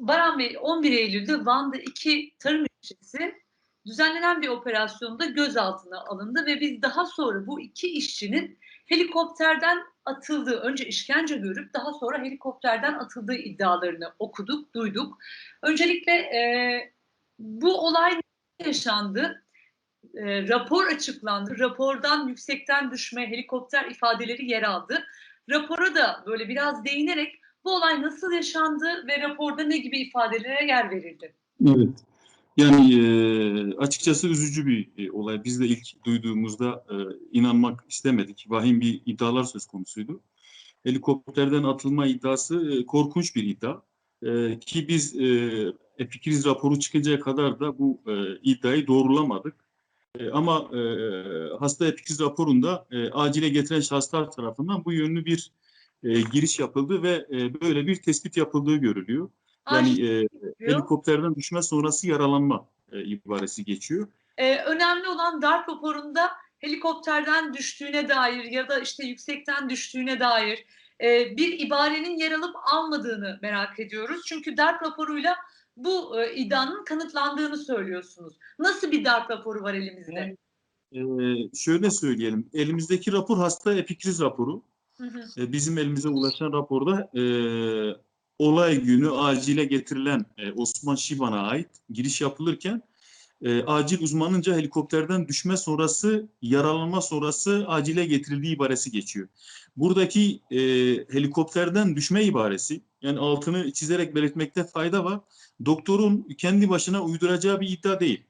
Baran Bey 11 Eylül'de Van'da iki tarım işçisi düzenlenen bir operasyonda gözaltına alındı ve biz daha sonra bu iki işçinin helikopterden atıldığı, önce işkence görüp daha sonra helikopterden atıldığı iddialarını okuduk, duyduk. Öncelikle e, bu olay yaşandı? E, rapor açıklandı. Rapordan yüksekten düşme, helikopter ifadeleri yer aldı. Rapora da böyle biraz değinerek bu olay nasıl yaşandı ve raporda ne gibi ifadelere yer verildi? Evet. Yani e, açıkçası üzücü bir e, olay. Biz de ilk duyduğumuzda e, inanmak istemedik. Vahim bir iddialar söz konusuydu. Helikopterden atılma iddiası e, korkunç bir iddia. E, ki biz e, Epikriz raporu çıkıncaya kadar da bu e, iddiayı doğrulamadık. E, ama e, hasta epikriz raporunda e, acile getiren şahıslar tarafından bu yönlü bir e, giriş yapıldı ve e, böyle bir tespit yapıldığı görülüyor. Yani e, helikopterden düşme sonrası yaralanma e, ibaresi geçiyor. Ee, önemli olan darp raporunda helikopterden düştüğüne dair ya da işte yüksekten düştüğüne dair e, bir ibarenin yer alıp almadığını merak ediyoruz. Çünkü darp raporuyla bu e, iddianın kanıtlandığını söylüyorsunuz. Nasıl bir darp raporu var elimizde? E, şöyle söyleyelim, elimizdeki rapor hasta epikriz raporu. Hı. E, bizim elimize ulaşan raporda e, olay günü acile getirilen e, Osman Şiban'a ait giriş yapılırken e, acil uzmanınca helikopterden düşme sonrası, yaralanma sonrası acile getirildiği ibaresi geçiyor. Buradaki e, helikopterden düşme ibaresi, yani altını çizerek belirtmekte fayda var. Doktorun kendi başına uyduracağı bir iddia değil.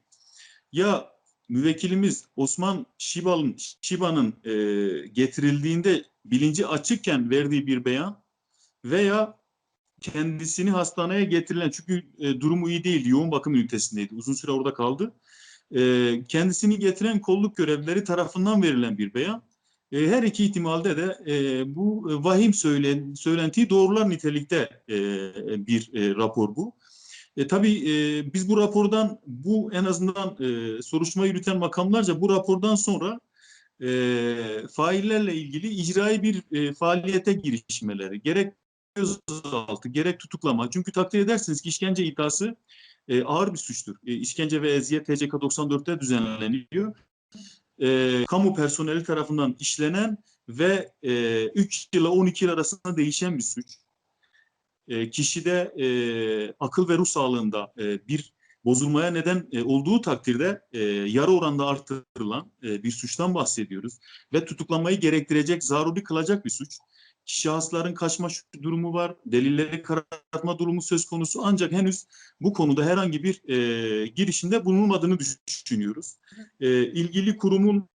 Ya müvekkilimiz Osman Şibal'ın Şiba'nın e, getirildiğinde bilinci açıkken verdiği bir beyan veya kendisini hastaneye getirilen çünkü e, durumu iyi değildi. Yoğun bakım ünitesindeydi. Uzun süre orada kaldı. E, kendisini getiren kolluk görevlileri tarafından verilen bir beyan. E, her iki ihtimalde de e, bu e, vahim söylen, söylentiyi doğrular nitelikte e, bir e, rapor bu. E, tabii e, biz bu rapordan, bu en azından e, soruşturma yürüten makamlarca bu rapordan sonra e, faillerle ilgili icrai bir e, faaliyete girişmeleri, gerek gözaltı, gerek tutuklama. Çünkü takdir edersiniz ki işkence iddiası e, ağır bir suçtur. E, işkence ve eziyet TCK 94'te düzenleniyor. E, kamu personeli tarafından işlenen ve e, 3 yıla 12 yıl arasında değişen bir suç. E, kişide e, akıl ve ruh sağlığında e, bir bozulmaya neden e, olduğu takdirde e, yarı oranda artırılan e, bir suçtan bahsediyoruz. Ve tutuklamayı gerektirecek, zaruri kılacak bir suç. Şahısların kaçma durumu var, delilleri karartma durumu söz konusu ancak henüz bu konuda herhangi bir e, girişimde bulunmadığını düşünüyoruz. E, ilgili kurumun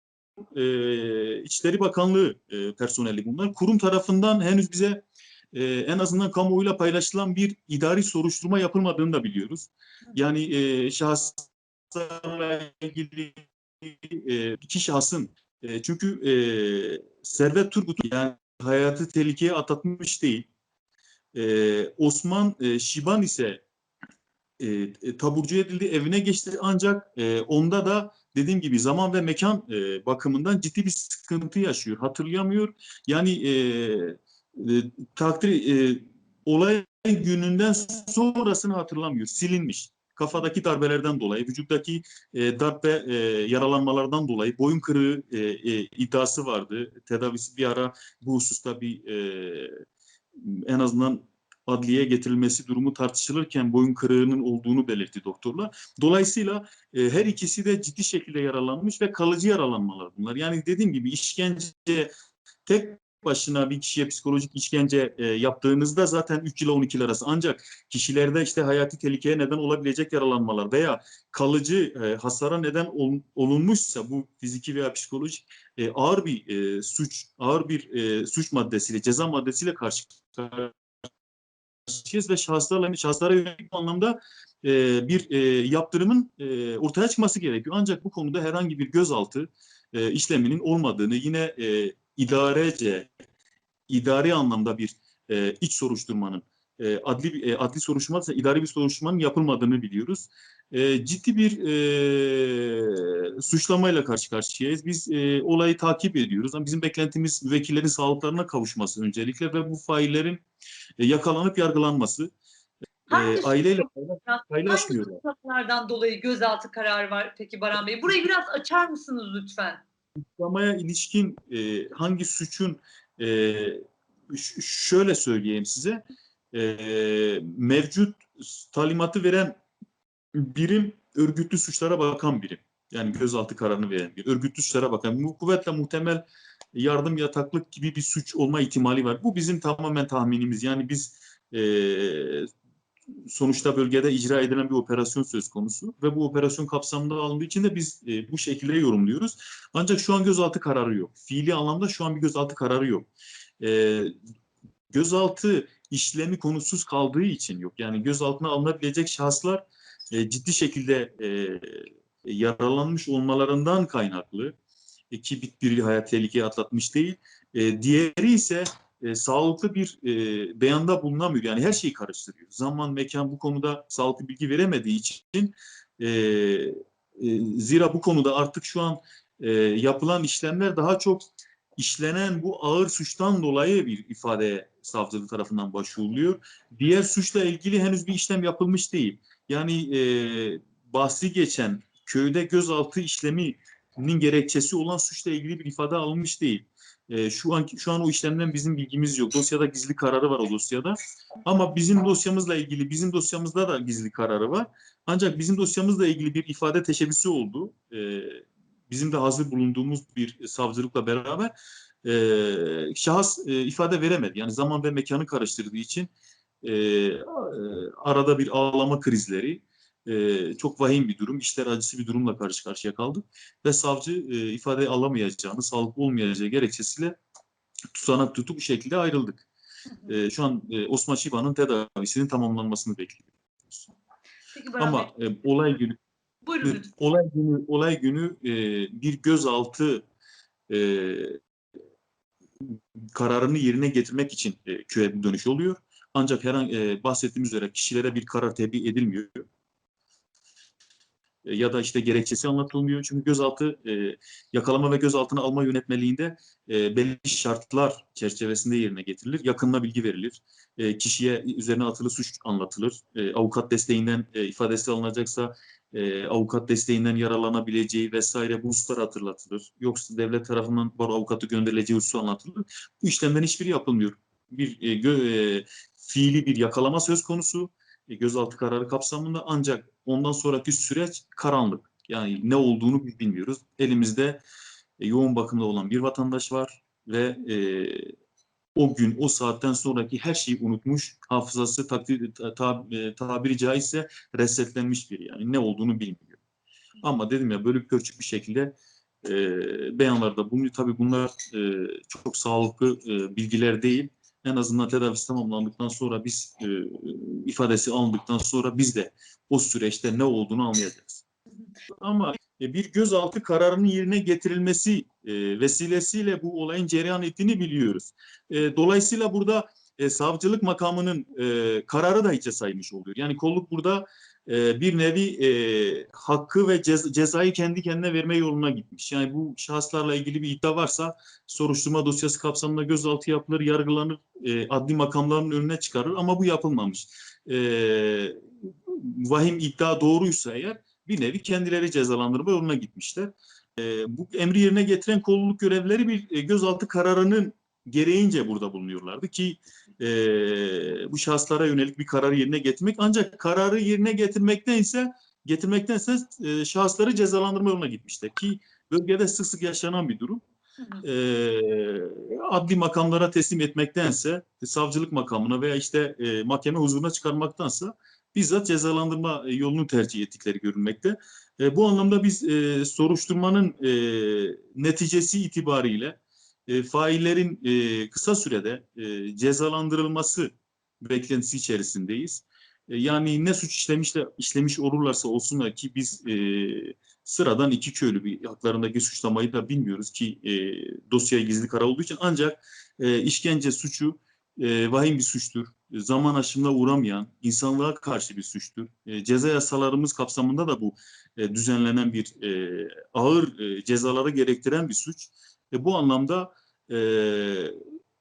e, İçişleri Bakanlığı e, personeli bunlar. Kurum tarafından henüz bize e, en azından kamuoyuyla paylaşılan bir idari soruşturma yapılmadığını da biliyoruz. Yani e, şahıslarla ilgili e, iki şahsın e, çünkü e, Servet Turgut yani hayatı tehlikeye atlatmış değil. Ee, Osman e, Şiban ise e, e, taburcu edildi, evine geçti ancak e, onda da dediğim gibi zaman ve mekan e, bakımından ciddi bir sıkıntı yaşıyor. Hatırlayamıyor. Yani e, e, takdir e, olay gününden sonrasını hatırlamıyor. Silinmiş. Kafadaki darbelerden dolayı, vücuttaki e, darbe e, yaralanmalardan dolayı boyun kırığı e, e, iddiası vardı. Tedavisi bir ara bu hususta bir e, en azından adliyeye getirilmesi durumu tartışılırken boyun kırığının olduğunu belirtti doktorlar. Dolayısıyla e, her ikisi de ciddi şekilde yaralanmış ve kalıcı yaralanmalar bunlar. Yani dediğim gibi işkence tek başına bir kişiye psikolojik işkence e, yaptığınızda zaten 3 ile 12 yıl arası. Ancak kişilerde işte hayati tehlikeye neden olabilecek yaralanmalar veya kalıcı e, hasara neden ol, olunmuşsa bu fiziki veya psikolojik e, ağır bir e, suç, ağır bir e, suç maddesiyle, ceza maddesiyle karşı karşıyayız ve şahıslarla şahıslara yönelik anlamda e, bir e, yaptırımın e, ortaya çıkması gerekiyor. Ancak bu konuda herhangi bir gözaltı e, işleminin olmadığını yine e, idarece, idari anlamda bir e, iç soruşturmanın, e, adli e, adli soruşturma ise idari bir soruşturmanın yapılmadığını biliyoruz. E, ciddi bir e, suçlamayla karşı karşıyayız. Biz e, olayı takip ediyoruz ama bizim beklentimiz müvekkillerin sağlıklarına kavuşması öncelikle ve bu faillerin e, yakalanıp yargılanması. Hangi aileyle suçlamalardan- paylaşmıyorlar. Hangi dolayı gözaltı kararı var peki Baran Bey? Burayı biraz açar mısınız lütfen? Suçlamaya ilişkin e, hangi suçun e, şöyle söyleyeyim size e, mevcut talimatı veren birim örgütlü suçlara bakan birim. Yani gözaltı kararını veren bir örgütlü suçlara bakan. Bu kuvvetle muhtemel yardım yataklık gibi bir suç olma ihtimali var. Bu bizim tamamen tahminimiz. Yani biz e, sonuçta bölgede icra edilen bir operasyon söz konusu ve bu operasyon kapsamında alındığı için de biz e, bu şekilde yorumluyoruz. Ancak şu an gözaltı kararı yok. Fiili anlamda şu an bir gözaltı kararı yok. E, gözaltı işlemi konusuz kaldığı için yok. Yani gözaltına alınabilecek şahıslar e, ciddi şekilde e, yaralanmış olmalarından kaynaklı e, ki bir, biri hayat tehlikeye atlatmış değil. E, diğeri ise e, sağlıklı bir e, beyanda bulunamıyor. Yani her şeyi karıştırıyor. Zaman, mekan bu konuda sağlıklı bilgi veremediği için e, e, zira bu konuda artık şu an e, yapılan işlemler daha çok işlenen bu ağır suçtan dolayı bir ifade savcılık tarafından başvuruluyor. Diğer suçla ilgili henüz bir işlem yapılmış değil. Yani e, bahsi geçen köyde gözaltı işleminin gerekçesi olan suçla ilgili bir ifade alınmış değil. E, şu an şu an o işlemden bizim bilgimiz yok. Dosyada gizli kararı var o dosyada. Ama bizim dosyamızla ilgili bizim dosyamızda da gizli kararı var. Ancak bizim dosyamızla ilgili bir ifade teşebbüsü oldu. E, bizim de hazır bulunduğumuz bir savcılıkla beraber e, şahıs e, ifade veremedi. Yani zaman ve mekanı karıştırdığı için e, e, arada bir ağlama krizleri, e, çok vahim bir durum, işler acısı bir durumla karşı karşıya kaldık. Ve savcı e, ifade alamayacağını, sağlıklı olmayacağı gerekçesiyle tutanak tutup bu şekilde ayrıldık. E, şu an e, Osman Şiba'nın tedavisinin tamamlanmasını bekliyoruz. Peki Ama e, olay günü buyurun olay günü olay günü e, bir gözaltı e, kararını yerine getirmek için e, köye bir dönüş oluyor. Ancak herhangi e, bahsettiğimiz üzere kişilere bir karar tebliğ edilmiyor. E, ya da işte gerekçesi anlatılmıyor. Çünkü gözaltı e, yakalama ve gözaltına alma yönetmeliğinde e, belli şartlar çerçevesinde yerine getirilir. Yakınına bilgi verilir. E, kişiye üzerine atılı suç anlatılır. E, avukat desteğinden e, ifadesi alınacaksa e, avukat desteğinden yararlanabileceği vesaire bu hususlar hatırlatılır. Yoksa devlet tarafından baro avukatı gönderileceği hususu anlatılır. Bu işlemden hiçbiri yapılmıyor. Bir e, gö, e, fiili bir yakalama söz konusu gözaltı kararı kapsamında ancak ondan sonraki süreç karanlık. Yani ne olduğunu biz bilmiyoruz. Elimizde e, yoğun bakımda olan bir vatandaş var ve e, o gün, o saatten sonraki her şeyi unutmuş, hafızası takdir, ta, ta- e, tabiri caizse resetlenmiş biri yani ne olduğunu bilmiyor. Ama dedim ya bölük pörçük bir şekilde e, beyanlarda bulunuyor. Tabii bunlar e, çok sağlıklı e, bilgiler değil. En azından tedavisi tamamlandıktan sonra biz e, ifadesi alındıktan sonra biz de o süreçte ne olduğunu anlayacağız. Ama e, bir gözaltı kararının yerine getirilmesi e, vesilesiyle bu olayın cereyan ettiğini biliyoruz. E, dolayısıyla burada e, savcılık makamının e, kararı da hiçe saymış oluyor. Yani kolluk burada e, bir nevi e, hakkı ve cez- cezayı kendi kendine verme yoluna gitmiş. Yani bu şahıslarla ilgili bir iddia varsa soruşturma dosyası kapsamında gözaltı yapılır, yargılanır, e, adli makamların önüne çıkarır ama bu yapılmamış. E, vahim iddia doğruysa eğer bir nevi kendileri cezalandırma yoluna gitmişler. E, bu emri yerine getiren kolluk görevlileri bir e, gözaltı kararının gereğince burada bulunuyorlardı ki e, bu şahıslara yönelik bir kararı yerine getirmek ancak kararı yerine getirmektense getirmektense e, şahısları cezalandırma yoluna gitmişler ki bölgede sık sık yaşanan bir durum. E, adli makamlara teslim etmektense savcılık makamına veya işte e, mahkeme huzuruna çıkarmaktansa bizzat cezalandırma yolunu tercih ettikleri görünmekte. E, bu anlamda biz e, soruşturmanın e, neticesi itibariyle e, faillerin e, kısa sürede e, cezalandırılması beklentisi içerisindeyiz. E, yani ne suç işlemişle işlemiş olurlarsa olsunlar ki biz e, sıradan iki köylü bir haklarındaki suçlamayı da bilmiyoruz ki e, dosyaya gizli karar olduğu için ancak e, işkence suçu e, vahim bir suçtur. Zaman aşımına uğramayan, insanlığa karşı bir suçtur. E, ceza yasalarımız kapsamında da bu e, düzenlenen bir e, ağır e, cezaları gerektiren bir suç. E, bu anlamda e,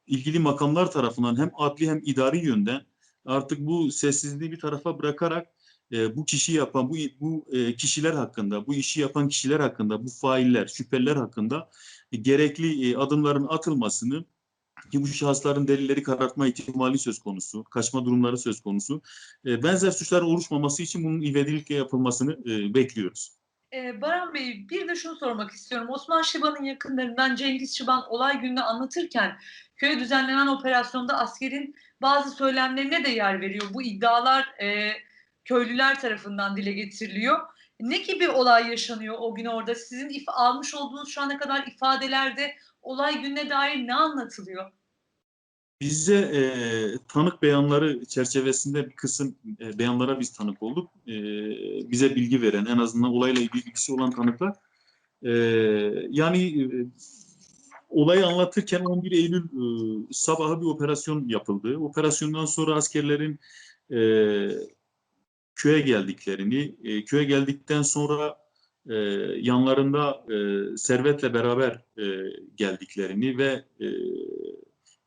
ilgili makamlar tarafından hem adli hem idari yönden artık bu sessizliği bir tarafa bırakarak e, bu kişi yapan, bu bu e, kişiler hakkında, bu işi yapan kişiler hakkında, bu failler, şüpheliler hakkında e, gerekli e, adımların atılmasını ki bu şahısların delilleri karartma ihtimali söz konusu, kaçma durumları söz konusu. E, benzer suçların oluşmaması için bunun ivedilikle yapılmasını e, bekliyoruz. Ee, Baran Bey bir de şunu sormak istiyorum. Osman Şiban'ın yakınlarından Cengiz Şiban olay gününü anlatırken köye düzenlenen operasyonda askerin bazı söylemlerine de yer veriyor. Bu iddialar e, köylüler tarafından dile getiriliyor. Ne gibi olay yaşanıyor o gün orada? Sizin if- almış olduğunuz şu ana kadar ifadelerde olay gününe dair ne anlatılıyor? Bize e, tanık beyanları çerçevesinde bir kısım e, beyanlara biz tanık olduk. E, bize bilgi veren, en azından olayla ilgili bilgisi olan tanıklar. E, yani e, olayı anlatırken 11 Eylül e, sabahı bir operasyon yapıldı. Operasyondan sonra askerlerin e, köye geldiklerini, e, köye geldikten sonra e, yanlarında e, Servet'le beraber e, geldiklerini ve e,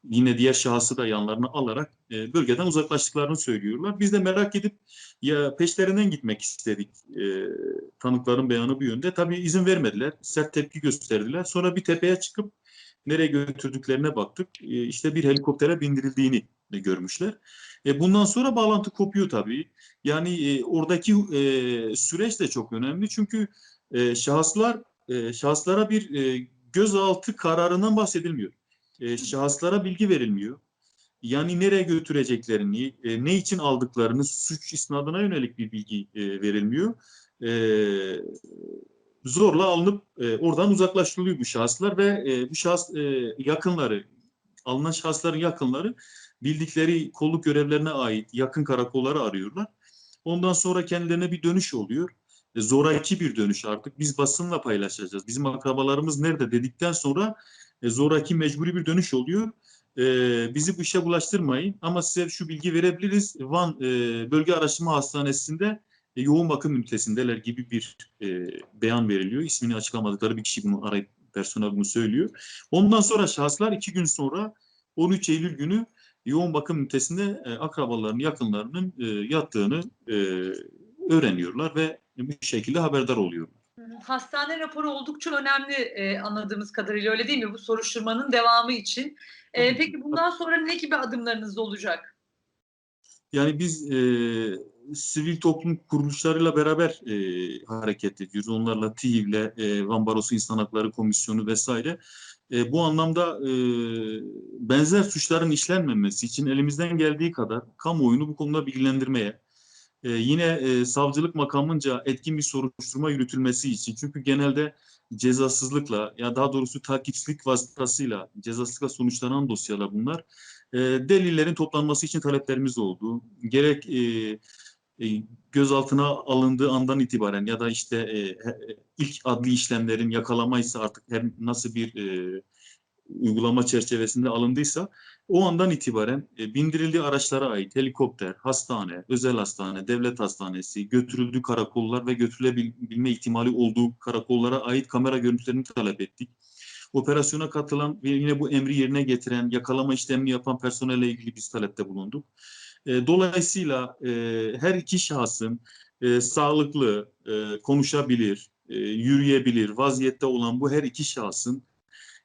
yine diğer şahsı da yanlarına alarak e, bölgeden uzaklaştıklarını söylüyorlar. Biz de merak edip ya peşlerinden gitmek istedik. E, tanıkların beyanı bu yönde. Tabii izin vermediler. Sert tepki gösterdiler. Sonra bir tepeye çıkıp nereye götürdüklerine baktık. E, işte bir helikoptere bindirildiğini görmüşler. E, bundan sonra bağlantı kopuyor tabii. Yani e, oradaki e, süreç de çok önemli. Çünkü e, şahıslar e, şahıslara bir e, gözaltı kararından bahsedilmiyor e, şahıslara bilgi verilmiyor. Yani nereye götüreceklerini, e, ne için aldıklarını, suç isnadına yönelik bir bilgi e, verilmiyor. E, zorla alınıp e, oradan uzaklaştırılıyor bu şahıslar ve e, bu şahıs e, yakınları, alınan şahısların yakınları bildikleri kolluk görevlerine ait yakın karakolları arıyorlar. Ondan sonra kendilerine bir dönüş oluyor. E, zoraki bir dönüş artık. Biz basınla paylaşacağız. Bizim akrabalarımız nerede dedikten sonra e, zoraki mecburi bir dönüş oluyor. E, bizi bu işe bulaştırmayın ama size şu bilgi verebiliriz. Van e, Bölge Araştırma Hastanesi'nde yoğun bakım ünitesindeler gibi bir beyan veriliyor. İsmini açıklamadıkları bir kişi bunu arayıp personel bunu söylüyor. Ondan sonra şahıslar iki gün sonra 13 Eylül günü yoğun bakım ünitesinde akrabalarının, yakınlarının yattığını öğreniyorlar ve bu şekilde haberdar oluyorlar. Hastane raporu oldukça önemli e, anladığımız kadarıyla öyle değil mi? Bu soruşturmanın devamı için. E, peki bundan sonra ne gibi adımlarınız olacak? Yani biz e, sivil toplum kuruluşlarıyla beraber e, hareket ediyoruz. Onlarla TİİV'le, e, Van Barosu İnsan Hakları Komisyonu vesaire. E, bu anlamda e, benzer suçların işlenmemesi için elimizden geldiği kadar kamuoyunu bu konuda bilgilendirmeye, e, yine e, savcılık makamınca etkin bir soruşturma yürütülmesi için. Çünkü genelde cezasızlıkla ya daha doğrusu takipsizlik vasıtasıyla cezasızlıkla sonuçlanan dosyalar bunlar. E, delillerin toplanması için taleplerimiz oldu. Gerek e, e, gözaltına alındığı andan itibaren ya da işte e, he- ilk adli işlemlerin yakalamaysa artık her nasıl bir e, uygulama çerçevesinde alındıysa o andan itibaren e, bindirildiği araçlara ait helikopter, hastane, özel hastane, devlet hastanesi, götürüldüğü karakollar ve götürülebilme ihtimali olduğu karakollara ait kamera görüntülerini talep ettik. Operasyona katılan ve yine bu emri yerine getiren, yakalama işlemini yapan personelle ilgili biz talepte bulunduk. E, dolayısıyla e, her iki şahsın e, sağlıklı, e, konuşabilir, e, yürüyebilir vaziyette olan bu her iki şahsın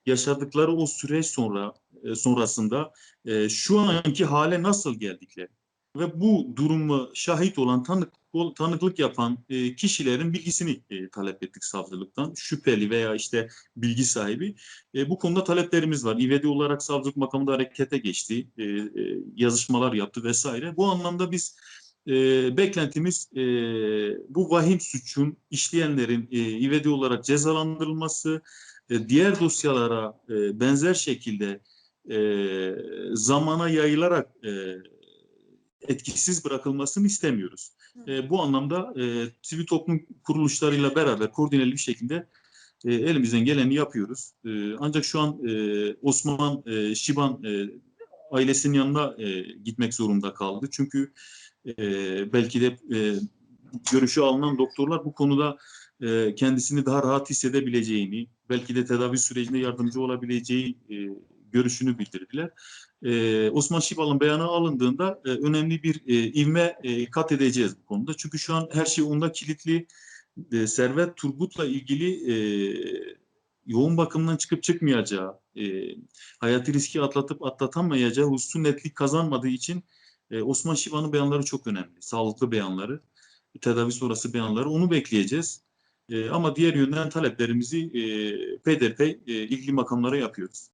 yaşadıkları o süreç sonra e, sonrasında e, şu anki hale nasıl geldikleri ve bu durumu şahit olan tanık tanıklık yapan e, kişilerin bilgisini talep ettik savcılıktan. Şüpheli veya işte bilgi sahibi. Bu konuda taleplerimiz var. İvedi olarak savcılık makamında harekete geçti. Yazışmalar yaptı vesaire. Bu anlamda biz beklentimiz bu vahim suçun işleyenlerin e, ivedi olarak cezalandırılması, diğer dosyalara benzer şekilde e, zamana yayılarak e, etkisiz bırakılmasını istemiyoruz. E, bu anlamda e, sivil toplum kuruluşlarıyla beraber koordineli bir şekilde e, elimizden geleni yapıyoruz. E, ancak şu an e, Osman e, Şiban e, ailesinin yanına e, gitmek zorunda kaldı. Çünkü e, belki de e, görüşü alınan doktorlar bu konuda e, kendisini daha rahat hissedebileceğini, belki de tedavi sürecinde yardımcı olabileceği e, görüşünü bildirdiler. e, Osman Şibal'ın beyanı alındığında e, önemli bir e, ivme e, kat edeceğiz bu konuda. Çünkü şu an her şey onda kilitli. E, Servet Turgut'la ilgili e, yoğun bakımdan çıkıp çıkmayacağı, e, hayati riski atlatıp atlatamayacağı hususu netlik kazanmadığı için e, Osman Şivan'ın beyanları çok önemli. Sağlıklı beyanları, tedavi sonrası beyanları onu bekleyeceğiz. E, ama diğer yönden taleplerimizi e, peyderpey e, ilgili makamlara yapıyoruz.